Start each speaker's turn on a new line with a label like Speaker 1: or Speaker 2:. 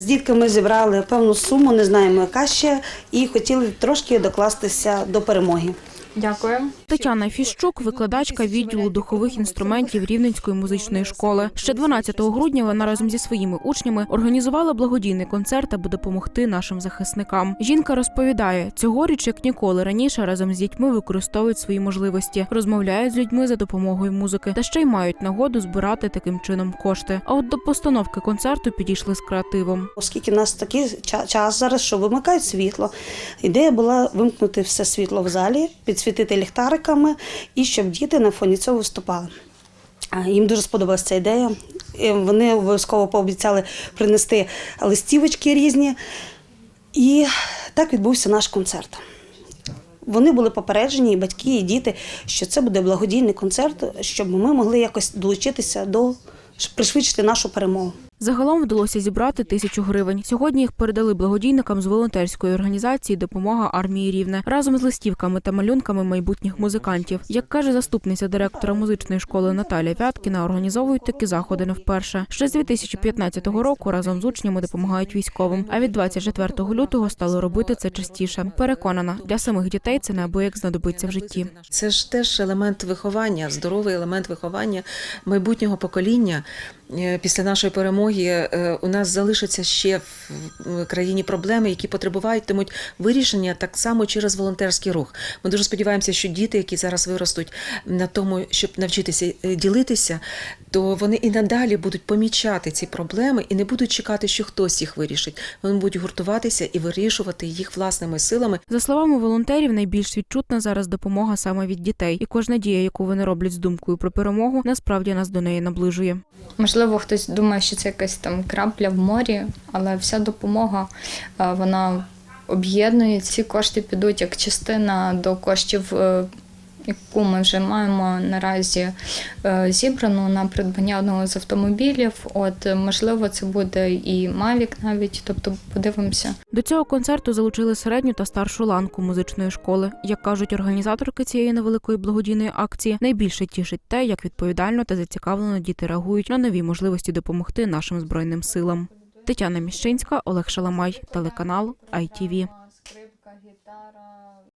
Speaker 1: З дітками зібрали певну суму, не знаємо яка ще, і хотіли трошки докластися до перемоги.
Speaker 2: Дякую.
Speaker 3: Тетяна Фіщук, викладачка відділу духових інструментів Рівненської музичної школи. Ще 12 грудня вона разом зі своїми учнями організувала благодійний концерт, аби допомогти нашим захисникам. Жінка розповідає, цьогоріч, як ніколи раніше, разом з дітьми використовують свої можливості, розмовляють з людьми за допомогою музики та ще й мають нагоду збирати таким чином кошти. А от до постановки концерту підійшли з креативом.
Speaker 1: Оскільки в нас такий час зараз, що вимикають світло. Ідея була вимкнути все світло в залі, підсвітити ліхтариками і щоб діти на фоні цього виступали. Їм дуже сподобалася ця ідея. Вони обов'язково пообіцяли принести листівочки різні. І так відбувся наш концерт. Вони були попереджені, і батьки, і діти, що це буде благодійний концерт, щоб ми могли якось долучитися до пришвидшити нашу перемогу.
Speaker 3: Загалом вдалося зібрати тисячу гривень. Сьогодні їх передали благодійникам з волонтерської організації Допомога армії Рівне разом з листівками та малюнками майбутніх музикантів. Як каже заступниця директора музичної школи Наталія Вяткіна, організовують такі заходи не вперше. Ще з 2015 року разом з учнями допомагають військовим. А від 24 лютого стали робити це частіше. Переконана, для самих дітей це неабияк знадобиться в житті.
Speaker 4: Це ж теж елемент виховання, здоровий елемент виховання майбутнього покоління. Е, Після нашої перемоги е, у нас залишаться ще в країні проблеми, які потребуватимуть вирішення так само через волонтерський рух. Ми дуже сподіваємося, що діти, які зараз виростуть на тому, щоб навчитися е, ділитися, то вони і надалі будуть помічати ці проблеми і не будуть чекати, що хтось їх вирішить. Вони будуть гуртуватися і вирішувати їх власними силами.
Speaker 3: За словами волонтерів, найбільш відчутна зараз допомога саме від дітей, і кожна дія, яку вони роблять з думкою про перемогу, насправді нас до неї наближує.
Speaker 2: Можливо, хтось думає, що це якась там крапля в морі, але вся допомога е, вона об'єднує. Ці кошти підуть як частина до коштів, е, яку ми вже маємо наразі е, зібрану на придбання одного з автомобілів. От е, можливо, це буде і Мавік навіть. Тобто подивимося.
Speaker 3: До цього концерту залучили середню та старшу ланку музичної школи. Як кажуть організаторки цієї невеликої благодійної акції, найбільше тішить те, як відповідально та зацікавлено діти реагують на нові можливості допомогти нашим збройним силам. Тетяна Міщинська, Олег Шаламай, телеканал ITV.
Speaker 2: Скрипка, гітара.